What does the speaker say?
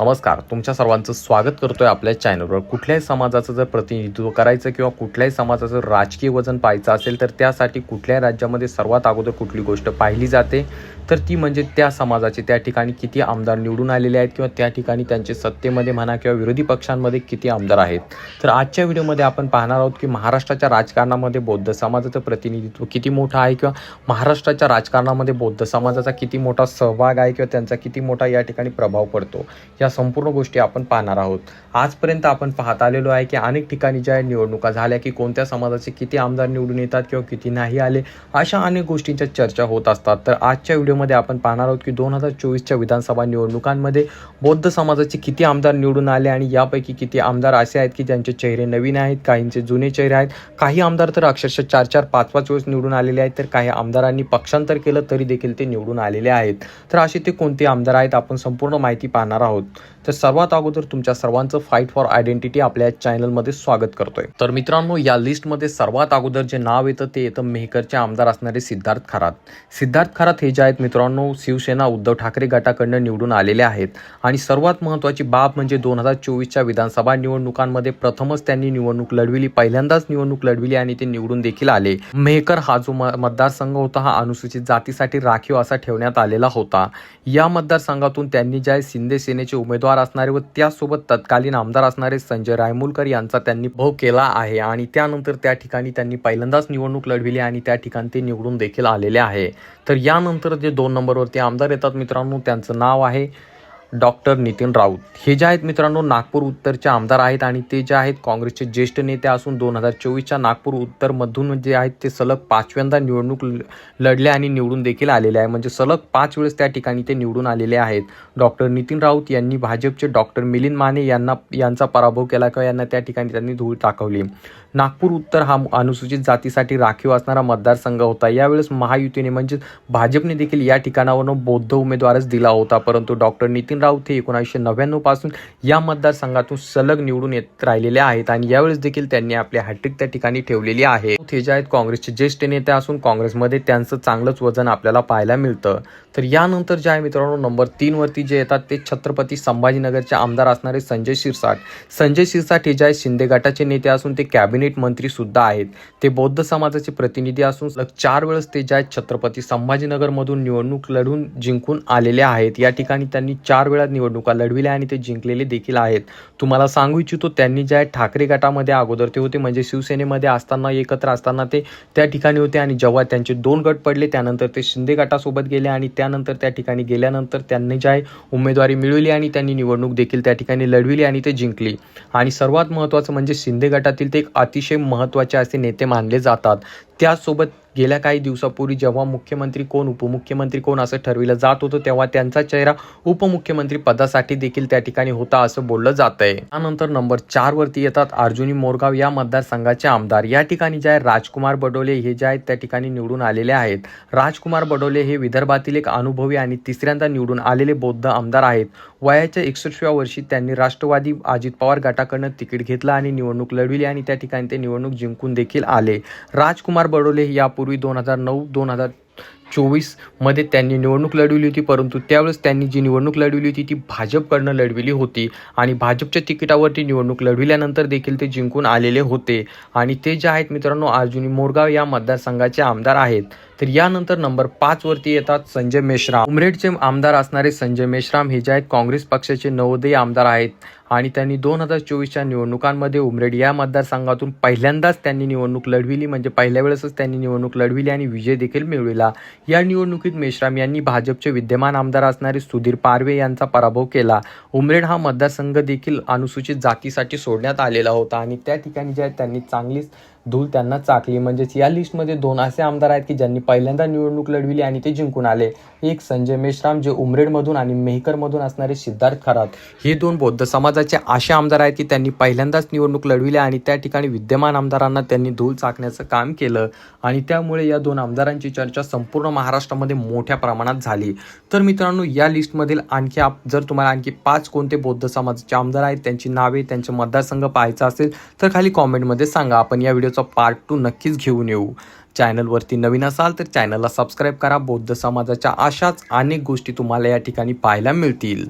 नमस्कार तुमच्या सर्वांचं स्वागत करतोय आपल्या चॅनलवर. कुठल्याही समाजाचं जर प्रतिनिधित्व करायचं किंवा कुठल्याही समाजाचं राजकीय वजन पाहायचं असेल तर त्यासाठी कुठल्याही राज्यामध्ये सर्वात अगोदर कुठली गोष्ट पाहिली जाते? तर ती म्हणजे त्या समाजाचे त्या ठिकाणी किती आमदार निवडून आलेले आहेत किंवा त्या ठिकाणी त्यांचे सत्तेमध्ये म्हणा किंवा विरोधी पक्षांमध्ये किती आमदार आहेत? तर आजच्या व्हिडिओमध्ये आपण पाहणार आहोत की महाराष्ट्राच्या राजकारणामध्ये बौद्ध समाजाचं प्रतिनिधित्व किती मोठं आहे किंवा महाराष्ट्राच्या राजकारणामध्ये बौद्ध समाजाचा किती मोठा सहभाग आहे किंवा त्यांचा किती मोठा या ठिकाणी प्रभाव पडतो? या संपूर्ण गोष्टी आपण पाहणार आहोत. आजपर्यंत आपण पाहत आलेलो आहे की अनेक ठिकाणी ज्या निवडणुका झाल्या की कोणत्या समाजाचे किती आमदार निवडून येतात किंवा किती नाही आले अशा अनेक गोष्टींच्या चर्चा होत असतात. तर आजच्या व्हिडिओमध्ये आपण पाहणार आहोत की दोन हजार चोवीसच्या विधानसभा निवडणुकांमध्ये बौद्ध समाजाचे किती आमदार निवडून आले आणि यापैकी किती आमदार असे आहेत की ज्यांचे चेहरे नवीन आहेत काहींचे जुने चेहरे आहेत. काही आमदार तर अक्षरशः चार चार पाच पाच वेळेस निवडून आलेले आहेत तर काही आमदारांनी पक्षांतर केलं तरी देखील ते निवडून आलेले आहेत. तर असे ते कोणते आमदार आहेत आपण संपूर्ण माहिती पाहणार आहोत. तर सर्वात अगोदर तुमच्या सर्वांचं फाईट फॉर आयडेंटिटी आपल्या चॅनलमध्ये स्वागत करतोय. तर मित्रांनो या लिस्टमध्ये सर्वात अगोदर जे नाव येतं ते येतं मेहकरचे आमदार असणारे सिद्धार्थ खरात. सिद्धार्थ खरात हे जे आहेत मित्रांनो शिवसेना उद्धव ठाकरे गटाकडनं निवडून आलेले आहेत. आणि सर्वात महत्त्वाची बाब म्हणजे दोन हजार चोवीसच्या विधानसभा निवडणुकांमध्ये प्रथमच त्यांनी निवडणूक लढविली पहिल्यांदाच निवडणूक लढविली आणि ते निवडून देखील आले. मेहकर हा जो म- मतदारसंघ होता हा अनुसूचित जातीसाठी राखीव असा ठेवण्यात आलेला होता. या मतदारसंघातून त्यांनी ज्या शिंदे सेनेचे उमेदवार असणारे व त्यासोबत तत्कालीन आमदार असणारे संजय रायमुलकर यांचा त्यांनी भाव केला आहे. आणि त्यानंतर त्या ठिकाणी त्यांनी पहिल्यांदाच निवडणूक लढविली आणि त्या ठिकाणी ते निवडून देखील आलेले आहे. तर यानंतर जे दोन नंबरवरती आमदार येतात मित्रांनो त्यांचं नाव आहे डॉक्टर नितीन राऊत. हे जे आहेत मित्रांनो नागपूर उत्तरचे आमदार आहेत आणि ते जे आहेत काँग्रेसचे ज्येष्ठ नेते असून दोन हजार चोवीसच्या नागपूर उत्तरमधून जे आहेत ते सलग पाचव्यांदा निवडणूक ल- लढले आणि निवडून देखील आलेले आहे. म्हणजे सलग पाच वेळेस त्या ठिकाणी ते निवडून आलेले आहेत. डॉक्टर नितीन राऊत यांनी भाजपचे डॉक्टर मिलिंद माने यांना यांचा पराभव केला किंवा यांना त्या ठिकाणी त्यांनी धूळ दाखवली नागपूर उत्तर हा अनुसूचित जातीसाठी राखीव असणारा मतदारसंघ होता. यावेळेस महायुतीने म्हणजे भाजपने देखील या ठिकाणावरून बौद्ध उमेदवारच दिला होता. परंतु डॉक्टर नितीन राऊत हे एकोणीसशे नव्याण्णवपासून या मतदारसंघातून सलग निवडून येत राहिलेले आहेत आणि यावेळेस देखील त्यांनी आपली हॅट्रिक त्या ठिकाणी ठेवलेली आहे. ते जे आहेत काँग्रेसचे ज्येष्ठ नेते असून काँग्रेसमध्ये त्यांचं चांगलंच वजन आपल्याला पाहायला मिळतं. तर यानंतर जे आहे मित्रांनो नंबर तीन वरती जे येतात ते छत्रपती संभाजीनगरचे आमदार असणारे संजय शिरसाट. संजय शिरसाट हे जे आहेत शिंदे गटाचे नेते असून ते कॅबिनेट मंत्री सुद्धा आहेत. ते बौद्ध समाजाचे प्रतिनिधी असून चार वेळेस ते जे आहेत छत्रपती संभाजीनगरमधून निवडणूक लढून जिंकून आलेले आहेत. या ठिकाणी त्यांनी चार वेळा निवडणुका लढविल्या आणि ते जिंकलेले देखील आहेत. तुम्हाला सांगू इच्छितो त्यांनी जे आहे ठाकरे गटामध्ये अगोदर ते होते म्हणजे शिवसेनेमध्ये असताना एकत्र असताना ते त्या ठिकाणी होते आणि जेव्हा त्यांचे दोन गट पडले त्यानंतर ते शिंदे गटासोबत गेले आणि त्यानंतर त्या ठिकाणी गेल्यानंतर त्यांनी जे आहे उमेदवारी मिळवली आणि त्यांनी निवडणूक देखील त्या ठिकाणी लढविली आणि ते जिंकली. आणि सर्वात महत्त्वाचं म्हणजे शिंदे गटातील ते एक अतिशय महत्त्वाचे असे नेते मानले जातात. त्यासोबत गेल्या काही दिवसापूर्वी जेव्हा मुख्यमंत्री कोण उपमुख्यमंत्री कोण असं ठरविलं जात होतं तेव्हा त्यांचा चेहरा उपमुख्यमंत्री पदासाठी देखील त्या ठिकाणी होता असं बोललं जात आहे त्यानंतर नंबर चार वरती येतात अर्जुनी मोरगाव या मतदारसंघाचे आमदार. या ठिकाणी जे आहे राजकुमार बडोले हे जे आहेत त्या ठिकाणी निवडून आलेले आहेत. राजकुमार बडोले हे विदर्भातील एक अनुभवी आणि तिसऱ्यांदा निवडून आलेले बौद्ध आमदार आहेत. वयाच्या एकसष्टव्या वर्षी त्यांनी राष्ट्रवादी अजित पवार गटाकडनं तिकीट घेतलं आणि निवडणूक लढविली आणि त्या ठिकाणी ते निवडणूक जिंकून देखील आले. राजकुमार बडोले हे पूर्वी दोन हजार नऊ दोन हजार चोवीसमध्ये त्यांनी निवडणूक लढविली होती परंतु त्यावेळेस त्यांनी जी निवडणूक लढविली होती ती भाजपकडनं लढविली होती. आणि भाजपच्या तिकिटावरती निवडणूक लढविल्यानंतर देखील ते जिंकून आलेले होते. आणि ते जे आहेत मित्रांनो अर्जुनी मोरगाव या मतदारसंघाचे आमदार आहेत. तर यानंतर नंबर पाचवरती येतात संजय मेश्राम. उमरेडचे आमदार असणारे संजय मेश्राम हे जे आहेत काँग्रेस पक्षाचे नवोदय आमदार आहेत. आणि त्यांनी दोन हजार चोवीसच्या निवडणुकांमध्ये उमरेड या मतदारसंघातून पहिल्यांदाच त्यांनी निवडणूक लढविली. म्हणजे पहिल्या वेळेसच त्यांनी निवडणूक लढविली आणि विजय देखील मिळविला. या निवडणुकीत मेश्राम यांनी भाजपचे विद्यमान आमदार असणारे सुधीर पारवे यांचा पराभव केला. उमरेड हा मतदारसंघ देखील अनुसूचित जातीसाठी सोडण्यात आलेला होता आणि त्या ठिकाणी जे आहे त्यांनी चांगलीच धूल त्यांना चाकली. म्हणजेच या लिस्टमध्ये दोन असे आमदार आहेत की ज्यांनी पहिल्यांदा निवडणूक लढविली आणि ते जिंकून आले. एक संजय मेश्राम जे उमरेडमधून आणि मेहकरमधून असणारे सिद्धार्थ खरात. हे दोन बौद्ध समाजाचे असे आमदार आहेत की त्यांनी पहिल्यांदाच निवडणूक लढविली आणि त्या ठिकाणी विद्यमान आमदारांना त्यांनी धूल चाकण्याचं काम केलं. आणि त्यामुळे या दोन आमदारांची चर्चा संपूर्ण महाराष्ट्रामध्ये मोठ्या प्रमाणात झाली. तर मित्रांनो या लिस्टमधील आणखी आप जर तुम्हाला आणखी पाच कोणते बौद्ध समाजाचे आमदार आहेत त्यांची नावे त्यांचे मतदारसंघ पाहायचा असेल तर खाली कॉमेंटमध्ये सांगा. आपण या व्हिडिओचा पार्ट टू नक्कीच घेऊन येऊ. चॅनलवरती नवीन असाल तर चॅनलला सबस्क्राईब करा. बौद्ध समाजाच्या अशाच अनेक गोष्टी तुम्हाला या ठिकाणी पाहायला मिळतील.